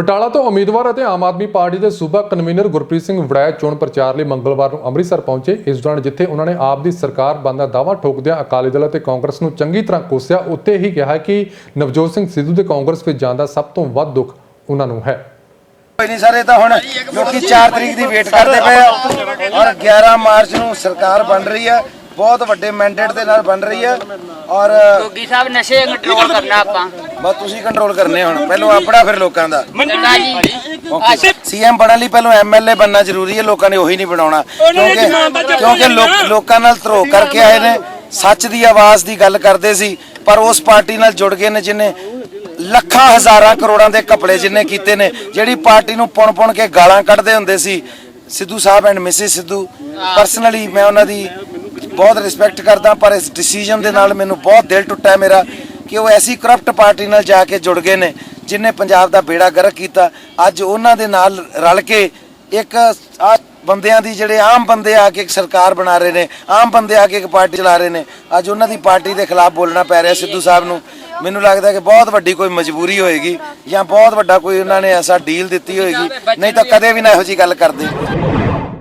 ਬਟਾਲਾ ਤੋਂ ਉਮੀਦਵਾਰ ਅਤੇ ਆਮ ਆਦਮੀ ਪਾਰਟੀ ਦੇ ਸੂਬਾ ਕਨਵੀਨਰ ਗੁਰਪ੍ਰੀਤ ਸਿੰਘ ਵੜੈਚ ਚੋਣ ਪ੍ਰਚਾਰ ਲਈ ਮੰਗਲਵਾਰ ਨੂੰ ਅੰਮ੍ਰਿਤਸਰ ਪਹੁੰਚੇ। ਇਸ ਦੌਰਾਨ ਜਿੱਥੇ ਉਹਨਾਂ ਨੇ ਆਪ ਦੀ ਸਰਕਾਰ ਬਣਨ ਦਾ ਦਾਅਵਾ ਠੋਕਦਿਆਂ ਅਕਾਲੀ ਦਲ ਅਤੇ ਕਾਂਗਰਸ ਨੂੰ ਚੰਗੀ ਤਰ੍ਹਾਂ ਕੋਸਿਆ ਉੱਤੇ ਹੀ ਕਿਹਾ ਕਿ ਨਵਜੋਤ ਸਿੰਘ ਸਿੱਧੂ ਦੇ ਕਾਂਗਰਸ ਵਿੱਚ ਜਾਣ ਦਾ ਸਭ ਤੋਂ ਵੱਧ ਦੁੱਖ ਉਹਨਾਂ ਨੂੰ ਹੈ। ਕੋਈ ਨਹੀਂ ਸਰ ਇਹ ਤਾਂ ਹੁਣ ਲੋਕੀ 4 ਤਰੀਕ ਦੀ ਵੇਟ ਕਰਦੇ ਪਏ ਆ ਔਰ 11 ਮਾਰਚ ਨੂੰ ਸਰਕਾਰ ਬਣ ਰਹੀ ਹੈ ਬਹੁਤ ਵੱਡੇ ਮੈਂਡੇਟ ਦੇ ਨਾਲ ਬਣ ਰਹੀ ਹੈ ਔਰ ਗੋਗੀ ਸਾਹਿਬ ਨਸ਼ੇ ਕੰਟਰੋਲ ਕਰਨਾ ਆਪਾਂ। ਬਸ ਤੁਸੀਂ ਕੰਟਰੋਲ ਕਰਨੇ ਹੁਣ ਪਹਿਲਾਂ ਆਪਣਾ ਫਿਰ ਲੋਕਾਂ ਦਾ। ਸੀਐਮ ਬਣਨ ਲਈ ਪਹਿਲਾਂ ਐਮਐਲਏ ਬਣਨਾ ਜ਼ਰੂਰੀ ਹੈ ਲੋਕਾਂ ਨੇ ਉਹੀ ਨਹੀਂ ਬਣਾਉਣਾ। ਕਿਉਂਕਿ ਕਿਉਂਕਿ ਲੋਕ- ਨਾਲ ਧਰੋ ਕਰਕੇ ਆਏ ਨੇ ਸੱਚ ਦੀ ਆਵਾਜ਼ ਦੀ ਗੱਲ ਕਰਦੇ ਸੀ ਪਰ ਉਸ ਪਾਰਟੀ ਨਾਲ ਜੁੜ ਗਏ ਨੇ ਜਿਨੇ ਲੱਖਾਂ ਹਜ਼ਾਰਾਂ ਕਰੋੜਾਂ ਦੇ ਕਪੜੇ ਜਿੰਨੇ ਕੀਤੇ ਨੇ ਜਿਹੜੀ ਪਾਰਟੀ ਨੂੰ ਪੁਣ ਪੁਣ ਕੇ ਗਾਲਾਂ ਕੱਢਦੇ ਹੁੰਦੇ ਸੀ Sidhu Sahib and Mrs Sidhu. Personally ਮੈਂ ਉਹਨਾਂ ਦੀ ਬਹੁਤ ਰਿਸਪੈਕਟ ਕਰਦਾ ਪਰ ਇਸ ਡਿਸੀਜਨ ਦੇ ਨਾਲ ਮੈਨੂੰ ਬਹੁਤ ਦਿਲ ਟੁੱਟਾ ਹੈ ਮੇਰਾ। ਕਿ ਉਹ ਐਸੀ ਕਰਪਟ ਪਾਰਟੀ ਨਾਲ ਜਾ ਕੇ ਜੁੜ ਗਏ ਨੇ, ਜਿਨੇ ਪੰਜਾਬ ਦਾ ਬੇੜਾ ਗਰਕ ਕੀਤਾ। ਅੱਜ ਉਹਨਾਂ ਦੇ ਨਾਲ ਰਲ ਕੇ ਇੱਕ ਆ ਬੰਦਿਆਂ ਦੀ ਜਿਹੜੇ ਆਮ ਬੰਦੇ ਆ ਕੇ ਇੱਕ ਸਰਕਾਰ ਬਣਾ ਰਹੇ ਨੇ, ਆਮ ਬੰਦੇ ਆ ਕੇ ਇੱਕ ਪਾਰਟੀ ਚਲਾ ਰਹੇ ਨੇ। ਅੱਜ ਉਹਨਾਂ ਦੀ ਪਾਰਟੀ ਦੇ ਖਿਲਾਫ ਬੋਲਣਾ ਪੈ ਰਿਹਾ ਸਿੱਧੂ ਸਾਹਿਬ ਨੂੰ। ਮੈਨੂੰ ਲੱਗਦਾ ਕਿ ਬਹੁਤ ਵੱਡੀ ਕੋਈ ਮਜਬੂਰੀ ਹੋਏਗੀ ਜਾਂ ਬਹੁਤ ਵੱਡਾ ਕੋਈ ਉਹਨਾਂ ਨੇ ਐਸਾ ਡੀਲ ਦਿੱਤੀ ਹੋਏਗੀ। ਨਹੀਂ ਤਾਂ ਕਦੇ ਵੀ ਨਾ ਇਹੋ ਜੀ ਗੱਲ ਕਰਦੇ।